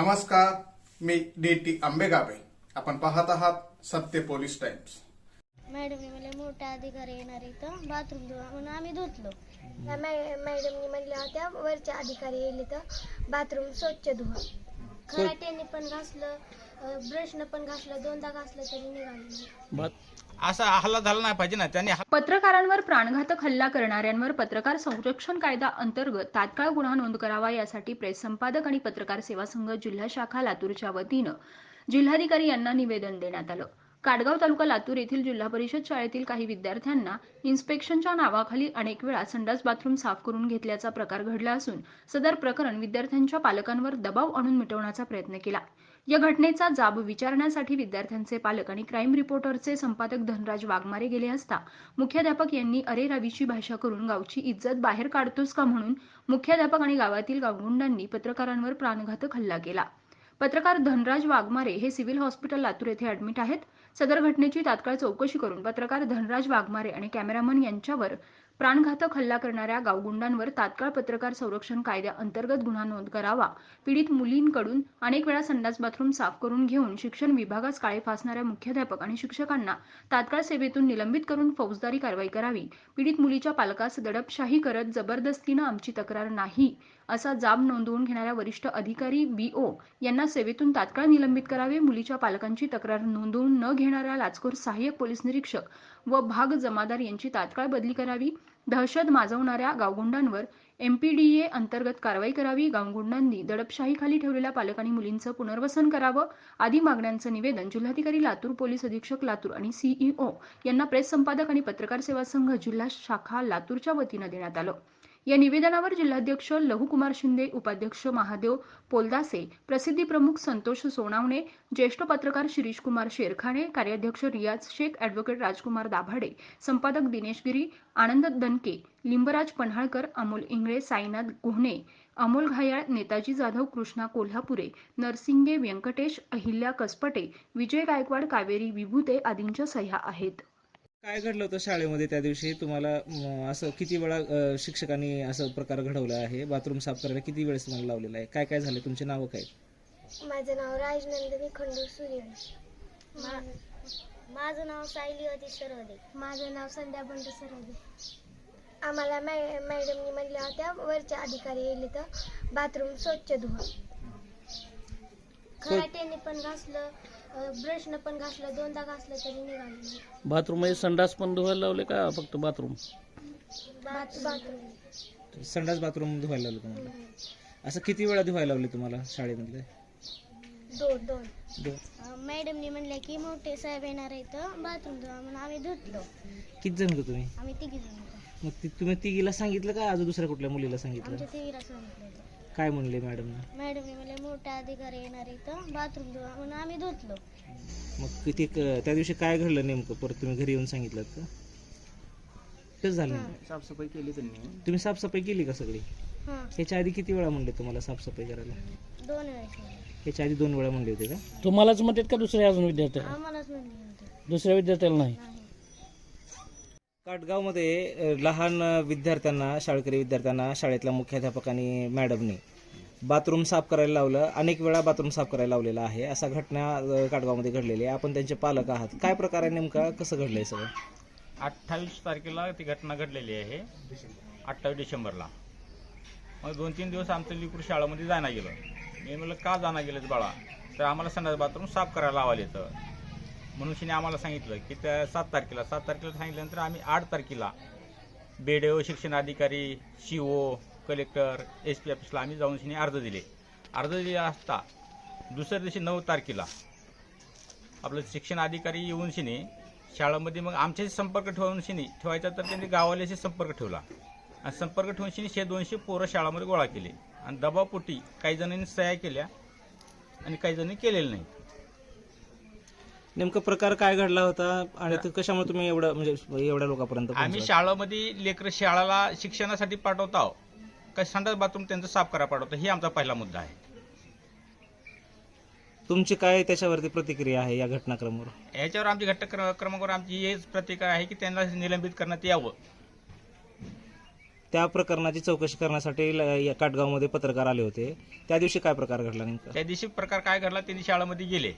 नमस्कार मी D T आंबेगावे. आपण पाहत आहात सत्य पोलीस टाइम्स. मॅडमने मला मोठा अधिकारी येणार इथं बाथरूम धुवा म्हणून आम्ही धुतलो. त्या मै- मॅडमनी म्हणल्या होत्या वरच्या अधिकारी येईल तर बाथरूम स्वच्छ धुवा. खराट्याने पण घासलं. ब्रशनं पण घासलं दोनदा घासलं तरी निघालं नाही. असा हल्ला झाला नाही पाहिजे ना त्यांनी पत्रकारांवर प्राणघातक हल्ला करणाऱ्यांवर पत्रकार संरक्षण कायदा अंतर्गत तात्काळ गुन्हा नोंद करावा यासाठी प्रेस संपादक आणि पत्रकार सेवा संघ जिल्हा शाखा लातूरच्या वतीनं जिल्हाधिकारी यांना निवेदन देण्यात आलं काडगाव तालुका लातूर येथील जिल्हा परिषद शाळेतील काही विद्यार्थ्यांना इन्स्पेक्शनच्या नावाखाली अनेक वेळा संडास बाथरूम साफ करून घेतल्याचा प्रकार घडला असून सदर प्रकरण विद्यार्थ्यांच्या पालकांवर दबाव आणून मिटवण्याचा प्रयत्न केला. या घटनेचा जाब विचारण्यासाठी विद्यार्थ्यांचे पालक आणि क्राईम रिपोर्टरचे संपादक धनराज वाघमारे गेले असता मुख्याध्यापक यांनी अरे रवीची भाषा करून गावची इज्जत बाहेर काढतोस का म्हणून मुख्याध्यापक आणि गावातील गावगुंडांनी पत्रकारांवर प्राणघातक हल्ला केला. पत्रकार धनराज वाघमारे हे सिव्हिल हॉस्पिटल लातूर येथे ऍडमिट आहेत. सदर घटनेची तात्काळ चौकशी करून पत्रकार धनराज वाघमारे आणि कॅमेरामन यांच्यावर प्राणघातक हल्ला करणाऱ्या गावगुंडांवर तात्काळ पत्रकार संरक्षण कायद्या अंतर्गत गुन्हा नोंद करावा पीडित मुलींकडून अनेक वेळा संडास बाथरूम साफ करून घेऊन शिक्षण विभागास काळे फासणाऱ्या मुख्याध्यापक आणि शिक्षकांना तात्काळ सेवेतून निलंबित करून फौजदारी कारवाई करावी पीडित मुलीच्या पालकास दडपशाही करत जबरदस्तीनं आमची तक्रार नाही असा जाब नोंदवून घेणाऱ्या वरिष्ठ अधिकारी बीओ यांना सेवेतून तात्काळ निलंबित करावे मुलीच्या पालकांची तक्रार नोंदवून न घेणाऱ्या लाचखोर सहाय्यक पोलीस निरीक्षक व भाग जमादार यांची तात्काळ बदली करावी. दहशत माजवणाऱ्या गावगुंडांवर एमपीडीए अंतर्गत कारवाई करावी. गावगुंडांनी दडपशाहीखाली ठेवलेल्या पालक आणि मुलींचं पुनर्वसन करावं आदी मागण्यांचं निवेदन जिल्हाधिकारी लातूर पोलीस अधीक्षक लातूर आणि सीईओ यांना प्रेस संपादक आणि पत्रकार सेवा संघ जिल्हा शाखा लातूरच्या वतीनं देण्यात आलं. या निवेदनावर जिल्हाध्यक्ष लहुकुमार शिंदे उपाध्यक्ष महादेव पोलदासे प्रसिद्धी प्रमुख संतोष सोनावणे ज्येष्ठ पत्रकार शिरीष कुमार शेरखाणे कार्याध्यक्ष रियाज शेख ॲडव्होकेट राजकुमार दाभाडे संपादक दिनेश गिरी आनंद दनके लिंबराज पन्हाळकर अमोल इंगळे साईनाथ गुहणे अमोल घायाळ नेताजी जाधव कृष्णा कोल्हापुरे नरसिंगे व्यंकटेश अहिल्या कसपटे विजय गायकवाड कावेरी विभूते आदींच्या सह्या आहेत. काय घडलं होतं शाळेमध्ये त्या दिवशी? तुम्हाला असं किती वेळा शिक्षकांनी असं प्रकार घडवला आहे? बाथरूम साफ करायला किती वेळेस तुम्हाला लावलेलं आहे? काय काय झालं? तुमचे नावं काय? माझं नाव राजनंदिनी खंडू सूर्यवंशी. मा- माझं नाव सायली होती सरवदे माझं नाव संध्या बंड सरवदे आम्हाला मै मॅडमनी म्हणल्या होत्या वरच्या अधिकारी येईल तर बाथरूम स्वच्छ धुवा. खराट्याने पण घासलं. ब्रशनं पण घासलं दोनदा घासलं तरी निघालं. बाथरूममध्ये संडास पण धुवायला लावले का फक्त बाथरूम बाथरूम संडास बाथरूम धुवायला लावलं तुम्हाला? असं किती वेळा धुवायला लावले तुम्हाला शाळेमधले? दोन दोन. अं, मॅडमने म्हणले की मोठे साहेब येणार इथं बाथरूम धुवा. म्हणून आम्ही धुतलो. किती जण होते तुम्ही? आम्ही तिघी जण होतो. मग ती तुम्ही तिघीला सांगितलं का? अजून दुसऱ्या कुठल्या मुलीला सांगितलं? आमच्या तिघीला सांगितलं. काय म्हणले मॅडमना मॅडमने म्हणले मोठा अधिकारी येणार इथं बाथरूम धुवा म्हणून आम्ही धुतलो. मग किती क- त्या दिवशी काय घडलं नेमकं? परत तुम्ही घरी येऊन सांगितलं का? तेच झालं? नेमकं? साफसफाई केली त्यांनी. तुम्ही साफसफाई केली का सगळी? हां. ह्याच्या आधी किती वेळा म्हणले तुम्हाला साफसफाई करायला? दोन वेळेस म्हणले. ह्याच्या आधी दोन वेळा म्हणले होते का? तुम्हालाच म्हणतात का दुसऱ्या अजून विद्यार्थ्याला? आम्हालाच म्हणले होते. दुसऱ्या विद्यार्थ्याला नाही? काटगावमध्ये लहान विद्यार्थ्यांना शाळकरी विद्यार्थ्यांना शाळेतल्या मुख्याध्यापकांनी मॅडमनी बाथरूम साफ करायला लावलं. अनेक वेळा बाथरूम साफ करायला लावलेला आहे. असा घटना काटगावमध्ये घडलेली आहे आपण त्यांचे पालक आहात. काय प्रकार आहे नेमका? कसं घडलंय सगळं? अठ्ठावीस तारखेला ती घटना घडलेली आहे. अठ्ठावीस डिसेंबरला. मग दोन तीन दिवस आमचं लिकूर शाळेमध्ये जाणं गेलं. मी म्हणलं का जाणं गेलं बाळा? तर आम्हाला संडास बाथरूम साफ करायला लावाले तर म्हणून आम्हाला सांगितलं की त्या सात तारखेला सात तारखेला सांगितल्यानंतर आम्ही आठ तारखेला बेडेओ शिक्षण अधिकारी C O collector S P ऑफिसला आम्ही जाऊन शिने अर्ज दिले. अर्ज दिले असता दुसऱ्या दिवशी नऊ तारखेला आपलं शिक्षण अधिकारी येऊन शिने शाळेमध्ये मग आमच्याशी संपर्क ठेवून शिनी ठेवायचा तर त्यांनी गावाल्याशी संपर्क ठेवला. आणि संपर्क ठेवून शिनी शे दोनशे पोरं शाळामध्ये गोळा केले. आणि दबावपोटी काही जणांनी सह्या केल्या आणि काही जणांनी केलेलं नाही. नेमका प्रकार काय घडला होता आणि तो कशामुळे तुम्ही एवढं म्हणजे एवढ्या लोकांपर्यंत आम्ही पोहोचलात? शाळेमध्ये लेकर शाळेला शिक्षणासाठी पाठवतो का संडास बाथरूम त्यांचं साफ करा पाठवतो हे आमचा पहिला मुद्दा आहे. तुमची काय त्याच्यावरती प्रतिक्रिया आहे या घटनाक्रमावर? याच्यावर आमची घटक क्रमांकावर आमची हेच प्रतिक्रिया आहे की त्यांना निलंबित करण्यात यावं. त्या प्रकरणाची चौकशी करण्यासाठी ल- या काटगावमध्ये पत्रकार आले होते. त्या दिवशी काय प्रकार घडला नेमका? त्या दिवशी प्रकार काय घडला त्यांनी शाळेमध्ये गेले.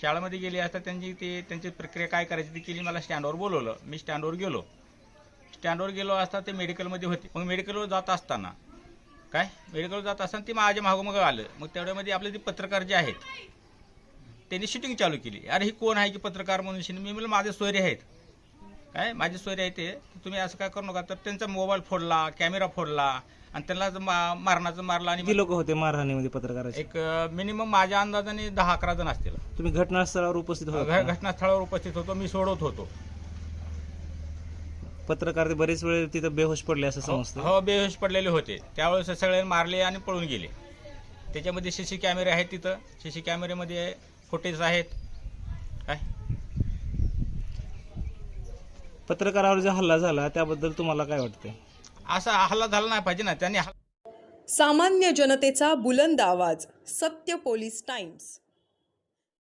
शाळेमध्ये गेली असता त्यांची ते त्यांची प्रक्रिया काय करायची ती केली मला स्टँडवर बोलवलं. मी स्टँडवर गेलो. स्टँडवर गेलो असता ते मेडिकलमध्ये होते. मग मेडिकलवर जात असताना काय? मेडिकलवर जात असताना ते माझ्या मागोमाग आलं. मग तेवढ्यामध्ये आपले ते पत्रकार जे आहेत त्यांनी शूटिंग चालू केली. अरे ही कोण आहे की पत्रकार म्हणून? मी म्हणलं माझे सोयरे आहेत. काय? माझे सोयरे आहेत ते. तुम्ही असं काय करू नका. तर त्यांचा मोबाईल फोडला कॅमेरा फोडला आणि त्यांना मारणाचं मारला आणि किती लोक होते मारहाणीमध्ये पत्रकाराचे? एक मिनिमम माझ्या अंदाजाने दहा अकरा जण असतील. तुम्ही घटनास्थळावर उपस्थित होते घटनास्थळावर उपस्थित होतो. मी सोडवत होतो. पत्रकार ते बरेच वेळ तिथं बेहोश पडले असं समजतं. हो बेहोश पडलेले होते. त्यावेळेस सगळे मारले आणि पळून गेले. त्याच्यामध्ये सीसी कॅमेरे आहेत तिथं. सीसी कॅमेरेमध्ये फुटेज आहेत. पत्रकारावर जो हल्ला झाला त्याबद्दल तुम्हाला काय वाटतंय? असा हल्ला झाला नाही पाहिजे ना त्यांनी सामान्य जनतेचा बुलंद आवाज सत्य पोलीस टाइम्स.